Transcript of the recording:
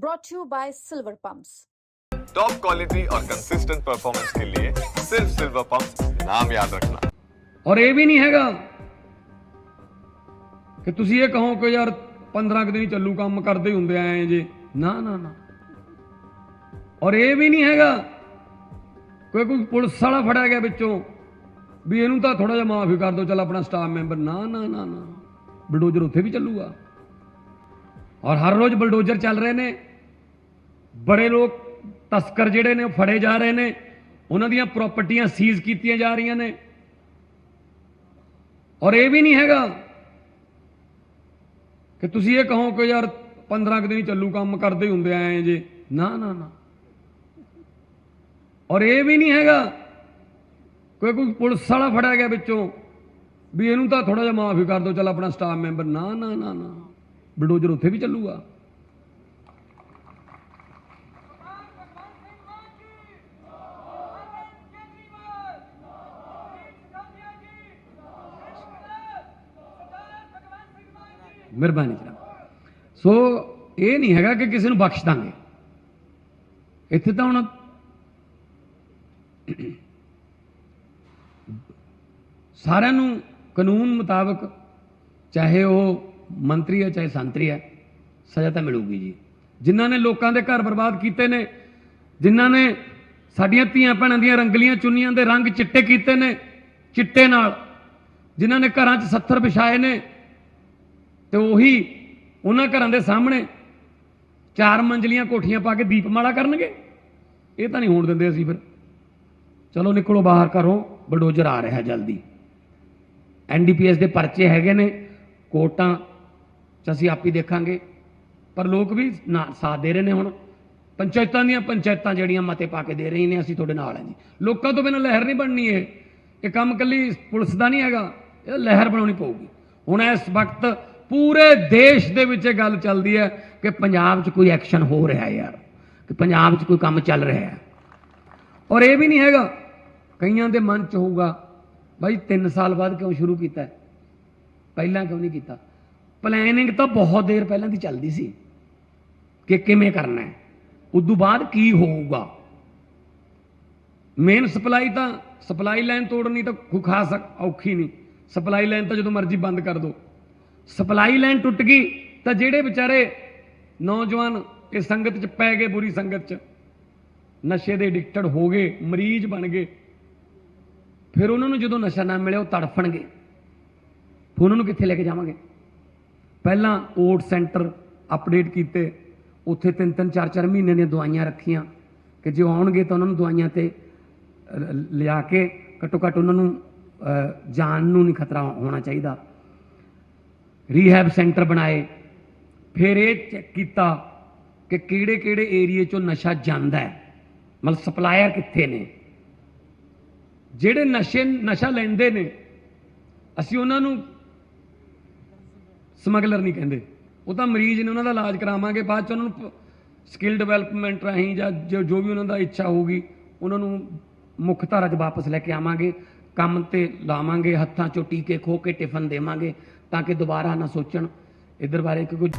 brought to you by Silver Pumps. Top quality और consistent performance के लिए सिर्फ सिल्वर पंप नाम याद रखना ਔਰ ਇਹ ਵੀ ਨਹੀਂ ਹੈਗਾ ਕਿ ਤੁਸੀਂ ਇਹ ਕਹੋ ਕਿ ਯਾਰ 15 ਕੁ ਦਿਨ ਹੀ ਚੱਲੂ ਕੰਮ ਕਰਦੇ ਹੁੰਦੇ ਆਏ ਜੇ ਨਾ ਨਾ ਨਾ ਔਰ ਇਹ ਵੀ ਨਹੀਂ ਹੈਗਾ ਕੋਈ ਕੋਈ ਪੁਲਿਸ ਵਾਲਾ ਫੜਿਆ ਗਿਆ ਵਿੱਚੋਂ ਵੀ ਇਹਨੂੰ ਤਾਂ ਥੋੜਾ ਜਿਹਾ ਮਾਫੀ ਕਰ ਦਿਓ ਚੱਲ ਆਪਣਾ ਸਟਾਫ ਮੈਂਬਰ ਨਾ ਨਾ ਨਾ ਨਾ ਬਲਡੋਜ਼ਰ ਉੱਥੇ ਵੀ ਚੱਲੂਗਾ ਔਰ ਹਰ ਰੋਜ਼ ਬਲਡੋਜ਼ਰ ਚੱਲ ਰਹੇ ਨੇ ਬੜੇ ਲੋਕ ਤਸਕਰ ਜਿਹੜੇ ਨੇ, ਉਹ ਫੜੇ ਜਾ ਰਹੇ ਨੇ। ਉਹਨਾਂ ਦੀਆਂ ਪ੍ਰਾਪਰਟੀਆਂ ਸੀਜ਼ ਕੀਤੀਆਂ ਜਾ ਰਹੀਆਂ ਨੇ। ਔਰ ਇਹ ਵੀ ਨਹੀਂ ਹੈਗਾ ਕਿ ਤੁਸੀਂ ਇਹ ਕਹੋ ਕਿ ਯਾਰ 15 ਕੁ ਦਿਨ ਹੀ ਚੱਲੂ, ਕੰਮ ਕਰਦੇ ਹੁੰਦੇ ਆਏ ਜੇ। ਨਾ ਨਾ ਨਾ। ਔਰ ਇਹ ਵੀ ਨਹੀਂ ਹੈਗਾ ਕੋਈ ਕੋਈ ਪੁਲਿਸ ਵਾਲਾ ਫੜਿਆ ਗਿਆ ਵਿੱਚੋਂ ਵੀ ਇਹਨੂੰ ਤਾਂ ਥੋੜਾ ਜਿਹਾ ਮਾਫੀ ਕਰ ਦਿਓ, ਚੱਲ ਆਪਣਾ ਸਟਾਫ ਮੈਂਬਰ ਨਾ ਨਾ ਨਾ ਨਾ। ਬਲਡੋਜ਼ਰ ਉੱਥੇ ਵੀ ਚੱਲੂਗਾ। ਮਿਹਰਬਾਨੀ ਜਨਾਬ। ਸੋ ਇਹ ਨਹੀਂ ਹੈਗਾ ਕਿ ਕਿਸੇ ਨੂੰ ਬਖਸ਼ ਦਾਂਗੇ। ਇੱਥੇ ਤਾਂ ਹੁਣ ਸਾਰਿਆਂ ਨੂੰ ਕਾਨੂੰਨ ਮੁਤਾਬਕ ਚਾਹੇ ਉਹ ਮੰਤਰੀ ਹੈ, ਚਾਹੇ ਸੰਤਰੀ ਹੈ, ਸਜ਼ਾ ਤਾਂ ਮਿਲੂਗੀ ਜੀ। ਜਿਨ੍ਹਾਂ ਨੇ ਲੋਕਾਂ ਦੇ ਘਰ ਬਰਬਾਦ ਕੀਤੇ ਨੇ, ਜਿਨ੍ਹਾਂ ਨੇ ਸਾਡੀਆਂ ਧੀਆਂ ਭੈਣਾਂ ਦੀਆਂ ਰੰਗਲੀਆਂ ਚੁੰਨੀਆਂ ਦੇ ਰੰਗ ਚਿੱਟੇ ਕੀਤੇ ਨੇ, ਚਿੱਟੇ ਨਾਲ, ਜਿਨ੍ਹਾਂ ਨੇ ਘਰਾਂ 'ਚ 70 ਵਿਛਾਏ ਨੇ ਤੇ ਉਹੀ ਉਹਨਾਂ ਘਰਾਂ ਦੇ ਸਾਹਮਣੇ ਚਾਰ ਮੰਜ਼ਲੀਆਂ ਕੋਠੀਆਂ ਪਾ ਕੇ ਦੀਪਮਾਲਾ ਕਰਨਗੇ। ਇਹ ਤਾਂ ਨਹੀਂ ਹੋਣ ਦਿੰਦੇ ਅਸੀਂ ਫਿਰ। ਚਲੋ ਨਿਕਲੋ ਬਾਹਰ ਘਰੋਂ, ਬਲਡੋਜ਼ਰ ਆ ਰਿਹਾ ਜਲਦੀ। ਐਨਡੀਪੀਐਸ ਦੇ ਪਰਚੇ ਹੈਗੇ ਨੇ, ਕੋਟਾਂ ਚ ਅਸੀਂ ਆਪ ਹੀ ਦੇਖਾਂਗੇ। ਪਰ ਲੋਕ ਵੀ ਨਾ ਸਾਥ ਦੇ ਰਹੇ ਨੇ ਹੁਣ। ਪੰਚਾਇਤਾਂ ਦੀਆਂ ਪੰਚਾਇਤਾਂ ਜਿਹੜੀਆਂ ਮਤੇ ਪਾ ਕੇ ਦੇ ਰਹੀਆਂ ਨੇ, ਅਸੀਂ ਤੁਹਾਡੇ ਨਾਲ ਹਾਂ ਜੀ। ਲੋਕਾਂ ਤੋਂ ਬਿਨਾਂ ਲਹਿਰ ਨਹੀਂ ਬਣਨੀ ਇਹ। ਇਹ ਕੰਮ ਕੱਲੀ ਪੁਲਿਸ ਦਾ ਨਹੀਂ ਹੈਗਾ, ਇਹ ਲਹਿਰ ਬਣਾਉਣੀ ਪਊਗੀ। ਹੁਣ ਇਸ ਵਕਤ ਪੂਰੇ ਦੇਸ਼ ਦੇ ਵਿੱਚ ਇਹ ਗੱਲ ਚੱਲਦੀ ਹੈ ਕਿ ਪੰਜਾਬ 'ਚ ਕੋਈ ਐਕਸ਼ਨ ਹੋ ਰਿਹਾ ਯਾਰ, ਕਿ ਪੰਜਾਬ 'ਚ ਕੋਈ ਕੰਮ ਚੱਲ ਰਿਹਾ ਹੈ। ਔਰ ਇਹ ਵੀ ਨਹੀਂ ਹੈਗਾ, ਕਈਆਂ ਦੇ ਮਨ 'ਚ ਹੋਊਗਾ, ਬਾਈ 3 ਸਾਲ ਬਾਅਦ ਕਿਉਂ ਸ਼ੁਰੂ ਕੀਤਾ ਪਹਿਲਾਂ ਕਿਉਂ ਨਹੀਂ ਕੀਤਾ? ਪਲੈਨਿੰਗ ਤਾਂ ਬਹੁਤ ਦੇਰ ਪਹਿਲਾਂ ਦੀ ਚੱਲਦੀ ਸੀ ਕਿ ਕਿਵੇਂ ਕਰਨਾ ਹੈ। ਤੋਂ ਬਾਅਦ ਕੀ ਹੋਊਗਾ? ਮੇਨ ਸਪਲਾਈ ਤਾਂ ਸਪਲਾਈ ਲਾਈਨ ਤੋੜਨੀ ਤਾਂ ਕੋਈ ਖਾਸ ਔਖੀ ਨਹੀਂ। ਸਪਲਾਈ ਲਾਈਨ ਤਾਂ ਜਦੋਂ ਮਰਜ਼ੀ ਬੰਦ ਕਰ ਦੋ ਸਪਲਾਈ ਲਾਈਨ ਟੁੱਟ ਗਈ ਤਾਂ ਜਿਹੜੇ ਵਿਚਾਰੇ ਨੌਜਵਾਨ ਇਹ ਸੰਗਤ 'ਚ ਪੈ ਗਏ ਬੁਰੀ ਸੰਗਤ 'ਚ ਨਸ਼ੇ ਦੇ ਐਡਿਕਟਡ ਹੋ ਗਏ ਮਰੀਜ਼ ਬਣ ਗਏ ਫਿਰ ਉਹਨਾਂ ਨੂੰ ਜਦੋਂ ਨਸ਼ਾ ਨਾ ਮਿਲਿਆ ਉਹ ਤੜਫਣਗੇ। ਫਿਰ ਉਹਨਾਂ ਨੂੰ ਕਿੱਥੇ ਲੈ ਕੇ ਜਾਵਾਂਗੇ? ਪਹਿਲਾਂ ਓਟ ਸੈਂਟਰ ਅਪਡੇਟ ਕੀਤੇ ਉੱਥੇ ਤਿੰਨ ਤਿੰਨ ਚਾਰ ਚਾਰ ਮਹੀਨੇ ਦੀਆਂ ਦਵਾਈਆਂ ਰੱਖੀਆਂ ਕਿ ਜੇ ਉਹ ਆਉਣਗੇ ਤਾਂ ਉਹਨਾਂ ਨੂੰ ਦਵਾਈਆਂ ਤੇ ਲਿਆ ਕੇ ਘੱਟੋ ਘੱਟ ਉਹਨਾਂ ਨੂੰ ਅ, ਜਾਨ ਨੂੰ ਨਹੀਂ ਖਤਰਾ ਹੋਣਾ ਚਾਹੀਦਾ। ਰੀਹੈਬ ਸੈਂਟਰ ਬਣਾਏ। ਫਿਰ ਇਹ ਚੈੱਕ ਕੀਤਾ ਕਿ ਕਿਹੜੇ ਕਿਹੜੇ ਏਰੀਏ ਚੋਂ ਨਸ਼ਾ ਜਾਂਦਾ ਹੈ। ਮਤਲਬ ਸਪਲਾਇਰ ਕਿੱਥੇ ਨੇ? ਜਿਹੜੇ ਨਸ਼ੇ, ਨਸ਼ਾ ਲੈਂਦੇ ਨੇ, ਅਸੀਂ ਉਹਨਾਂ ਨੂੰ ਸਮਗਲਰ ਨਹੀਂ ਕਹਿੰਦੇ। ਉਹ ਤਾਂ ਮਰੀਜ਼ ਨੇ ਉਹਨਾਂ ਦਾ ਇਲਾਜ ਕਰਾਵਾਂਗੇ, ਬਾਅਦ ਚ ਉਹਨਾਂ ਨੂੰ ਸਕਿੱਲ ਡਿਵੈਲਪਮੈਂਟ ਰਾਹੀਂ ਜਾਂ ਜੋ ਵੀ ਉਹਨਾਂ ਦਾ ਇੱਛਾ ਹੋਊਗੀ, ਉਹਨਾਂ ਨੂੰ ਮੁੱਖ ਧਾਰਾ 'ਚ ਵਾਪਸ ਲੈ ਕੇ ਆਵਾਂਗੇ। ਕੰਮ ਤੇ ਲਾਵਾਂਗੇ, ਹੱਥਾਂ 'ਚੋਂ ਟੀਕੇ ਖੋ ਕੇ ਟਿਫਨ ਦੇਵਾਂਗੇ। ਤਾਂ ਕਿ ਦੁਬਾਰਾ ਨਾ ਸੋਚਣ। ਇਧਰ ਬਾਰੇ ਕਿ ਕੁਝ